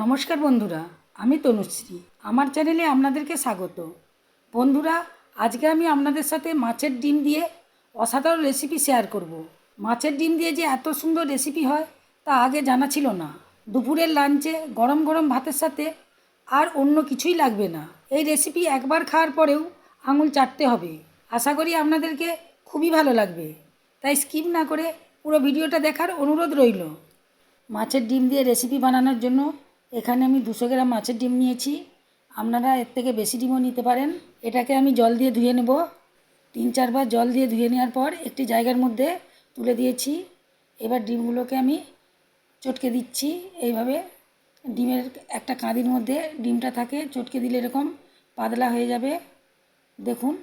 নমস্কার বন্ধুরা, আমি তনুশ্রী। আমার চ্যানেলে আপনাদেরকে স্বাগত। বন্ধুরা, আজকে আমি আপনাদের সাথে মাছের ডিম দিয়ে অসাধারণ রেসিপি শেয়ার করব। মাছের ডিম দিয়ে যে এত সুন্দর রেসিপি হয়, তা আগে জানা ছিল না। দুপুরের লাঞ্চে গরম গরম ভাতের সাথে আর অন্য কিছুই লাগবে না। এই রেসিপি একবার খাওয়ার পরেও আঙুল চাটতে হবে। আশা করি আপনাদেরকে খুবই ভালো লাগবে। তাই স্কিপ না করে পুরো ভিডিওটা দেখার অনুরোধ রইল। মাছের ডিম দিয়ে রেসিপি বানানোর জন্য এখানে আমি দুশো গ্রাম মাছের ডিম নিয়েছি। আপনারা এর থেকে বেশি ডিমও নিতে পারেন। এটাকে আমি জল দিয়ে ধুয়ে নেব। তিন চারবার জল দিয়ে ধুয়ে নেওয়ার পর একটি জায়গার মধ্যে তুলে দিয়েছি। এবার ডিমগুলোকে আমি চটকে দিচ্ছি। এইভাবে ডিমের একটা কাঁদির মধ্যে ডিমটা থাকে, চটকে দিলে এরকম পাতলা হয়ে যাবে। দেখুন,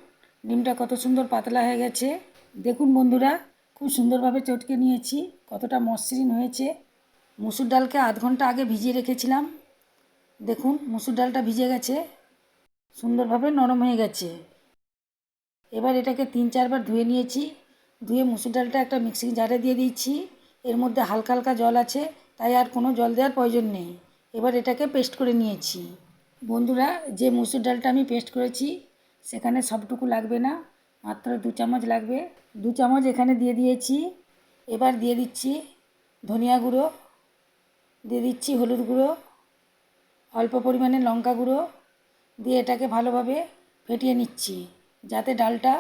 ডিমটা কত সুন্দর পাতলা হয়ে গেছে। দেখুন বন্ধুরা, খুব সুন্দরভাবে চটকে নিয়েছি। কতটা মসৃণ হয়েছে। মুসুর ডালকে আধ ঘণ্টা আগে ভিজিয়ে রেখেছিলাম। দেখুন, মুসুর ডালটা ভিজে গেছে, সুন্দরভাবে নরম হয়ে গেছে। এবার এটাকে তিন চারবার ধুয়ে নিয়েছি। ধুয়ে মুসুর ডালটা একটা মিক্সিং জারে দিয়ে দিচ্ছি এর মধ্যে হালকা হালকা জল আছে, তাই আর কোনো জল দেওয়ার প্রয়োজন নেই। এবার এটাকে পেস্ট করে নিয়েছি। বন্ধুরা, যে মুসুর ডালটা আমি পেস্ট করেছি, সেখানে সবটুকু লাগবে না, মাত্র দু চামচ লাগবে। দু চামচ এখানে দিয়ে দিয়েছি। এবার দিয়ে দিচ্ছি ধনিয়া গুঁড়ো। দিয়ে দিচ্ছি হলুদ গুঁড়ো, অল্প পরিমাণে লঙ্কা গুঁড়ো, দিয়ে এটাকে ভালোভাবে ফেটিয়ে নিচ্ছি যাতে ডালটা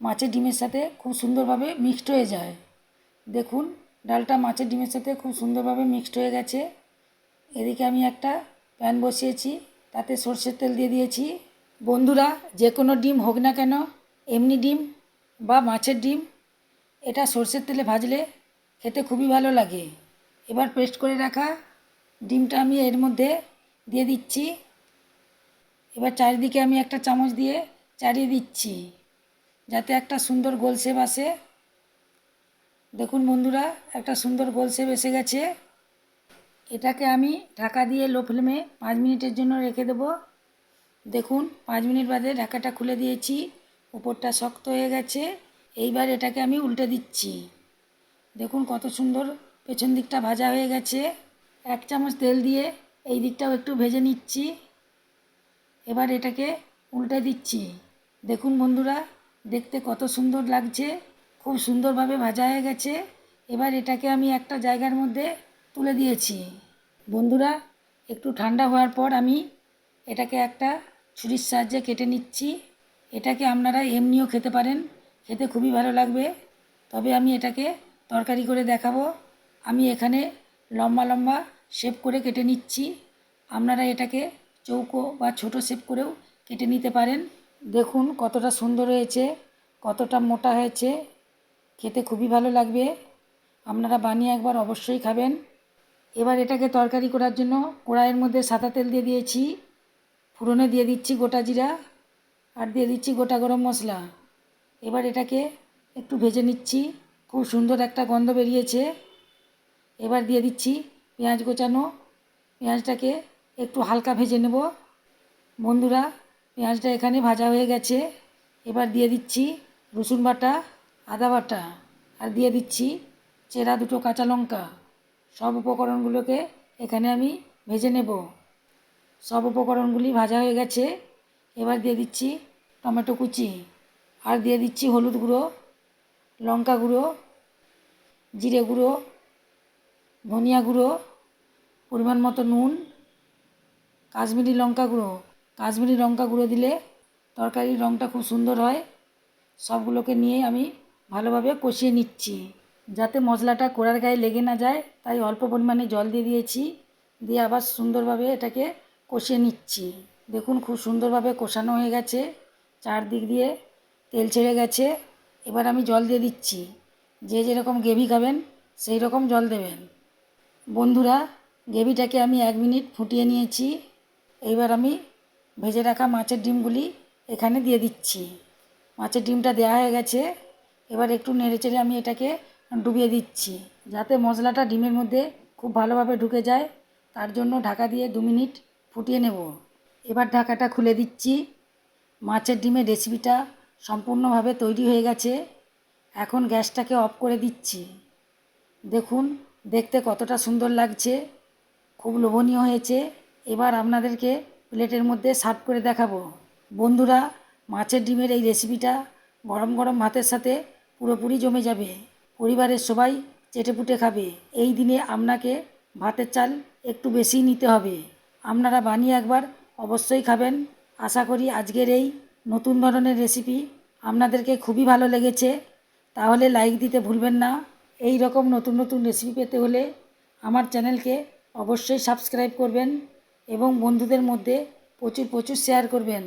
মাছের ডিমের সাথে খুব সুন্দরভাবে মিক্সড হয়ে যায়। দেখুন, ডালটা মাছের ডিমের সাথে খুব সুন্দরভাবে মিক্সড হয়ে গেছে। এদিকে আমি একটা প্যান বসিয়েছি, তাতে সর্ষের তেল দিয়ে দিয়েছি। বন্ধুরা, যে কোনো ডিম হোক না কেন, এমনি ডিম বা মাছের ডিম, এটা সর্ষের তেলে ভাজলে খেতে খুবই ভালো লাগে। এবার পেস্ট করে রাখা ডিমটা আমি এর মধ্যে দিয়ে দিচ্ছি। এবার চারিদিকে আমি একটা চামচ দিয়ে চারিয়ে দিচ্ছি, যাতে একটা সুন্দর গোল শেপ আসে। দেখুন বন্ধুরা, একটা সুন্দর গোল শেপ এসে গেছে। এটাকে আমি ঢাকা দিয়ে লো ফ্লেমে পাঁচ মিনিটের জন্য রেখে দেবো। দেখুন, পাঁচ মিনিট বাদে ঢাকাটা খুলে দিয়েছি উপরটা শক্ত হয়ে গেছে। এইবার এটাকে আমি উল্টে দিচ্ছি। দেখুন কত সুন্দর পেছন দিকটা ভাজা হয়ে গেছে। এক চামচ তেল দিয়ে এই দিকটাও একটু ভেজে নিচ্ছি। এবার এটাকে উল্টে দিচ্ছি। দেখুন বন্ধুরা, দেখতে কত সুন্দর লাগছে, খুব সুন্দরভাবে ভাজা হয়ে গেছে। এবার এটাকে আমি একটা জায়গার মধ্যে তুলে দিয়েছি। বন্ধুরা, একটু ঠান্ডা হওয়ার পর আমি এটাকে একটা ছুরির সাহায্যে কেটে নিচ্ছি। এটাকে আপনারা এমনিও খেতে পারেন, খেতে খুবই ভালো লাগবে। তবে আমি এটাকে তরকারি করে দেখাবো। আমি এখানে লম্বা লম্বা শেপ করে কেটে নিচ্ছি। আপনারা এটাকে চৌকো বা ছোট শেপ করেও কেটে নিতে পারেন। দেখুন কতটা সুন্দর হয়েছে, কতটা মোটা হয়েছে। খেতে খুবই ভালো লাগবে। আপনারা বানিয়ে একবার অবশ্যই খাবেন। এবার এটাকে তরকারি করার জন্য কড়াইয়ের মধ্যে সাদা তেল দিয়ে দিয়েছি। ফুরনে দিয়ে দিচ্ছি গোটা জিরা আর দিয়ে দিচ্ছি গোটা গরম মশলা। এবার এটাকে একটু ভেজে নিচ্ছি। খুব সুন্দর একটা গন্ধ বেরিয়েছে। এবার দিয়ে দিচ্ছি পেঁয়াজ গোচানো পেঁয়াজটাকে একটু হালকা ভেজে নেব। বন্ধুরা, পেঁয়াজটা এখানে ভাজা হয়ে গেছে। এবার দিয়ে দিচ্ছি রসুন বাটা, আদা বাটা আর দিয়ে দিচ্ছি চেরা দুটো কাঁচা লঙ্কা। সব উপকরণগুলোকে এখানে আমি ভেজে নেব। সব উপকরণগুলি ভাজা হয়ে গেছে। এবার দিয়ে দিচ্ছি টমেটো কুচি আর দিয়ে দিচ্ছি হলুদ গুঁড়ো, লঙ্কা গুঁড়ো, জিরে গুঁড়ো ধনিয়া গুঁড়ো, পরিমাণ মতো নুন, কাশ্মীরি লঙ্কা গুঁড়ো। কাশ্মীরি লঙ্কা গুঁড়ো দিলে তরকারির রঙটা খুব সুন্দর হয়। সবগুলোকে নিয়ে আমি ভালোভাবে কষিয়ে নিচ্ছি। যাতে মশলাটা কোড়ার গায়ে লেগে না যায়, তাই অল্প পরিমাণে জল দিয়ে দিয়েছি। দিয়ে আবার সুন্দরভাবে এটাকে কষিয়ে নিচ্ছি। দেখুন খুব সুন্দরভাবে কষানো হয়ে গেছে। চারদিক দিয়ে তেল ছেড়ে গেছে। এবার আমি জল দিয়ে দিচ্ছি। যে যেরকম গ্রেভি খাবেন, সেই রকম জল দেবেন। বন্ধুরা, গ্রেভিটাকে আমি এক মিনিট ফুটিয়ে নিয়েছি। এইবার আমি ভেজে রাখা মাছের ডিমগুলি এখানে দিয়ে দিচ্ছি। মাছের ডিমটা দেওয়া হয়ে গেছে। এবার একটু নেড়ে চেড়ে আমি এটাকে ডুবিয়ে দিচ্ছি, যাতে মশলাটা ডিমের মধ্যে খুব ভালোভাবে ঢুকে যায়। তার জন্য ঢাকা দিয়ে দু মিনিট ফুটিয়ে নেব। এবার ঢাকাটা খুলে দিচ্ছি। মাছের ডিমের রেসিপিটা সম্পূর্ণভাবে তৈরি হয়ে গেছে। এখন গ্যাসটাকে অফ করে দিচ্ছি। দেখুন দেখতে কতটা সুন্দর লাগছে, খুব লোভনীয় হয়েছে। এবার আপনাদেরকে প্লেটের মধ্যে সার্ভ করে দেখাবো। বন্ধুরা, মাছের ডিমের এই রেসিপিটা গরম গরম ভাতের সাথে পুরোপুরি জমে যাবে। পরিবারের সবাই চেটেপুটে খাবে। এই দিনে আপনাকে ভাতের চাল একটু বেশি নিতে হবে। আপনারা বানিয়ে একবার অবশ্যই খাবেন। আশা করি আজকের এই নতুন ধরনের রেসিপি আপনাদেরকে খুবই ভালো লেগেছে। তাহলে লাইক দিতে ভুলবেন না। এই রকম নতুন নতুন রেসিপি পেতে হলে আমার চ্যানেলকে অবশ্যই সাবস্ক্রাইব করবেন এবং বন্ধুদের মধ্যে প্রচুর প্রচুর শেয়ার করবেন।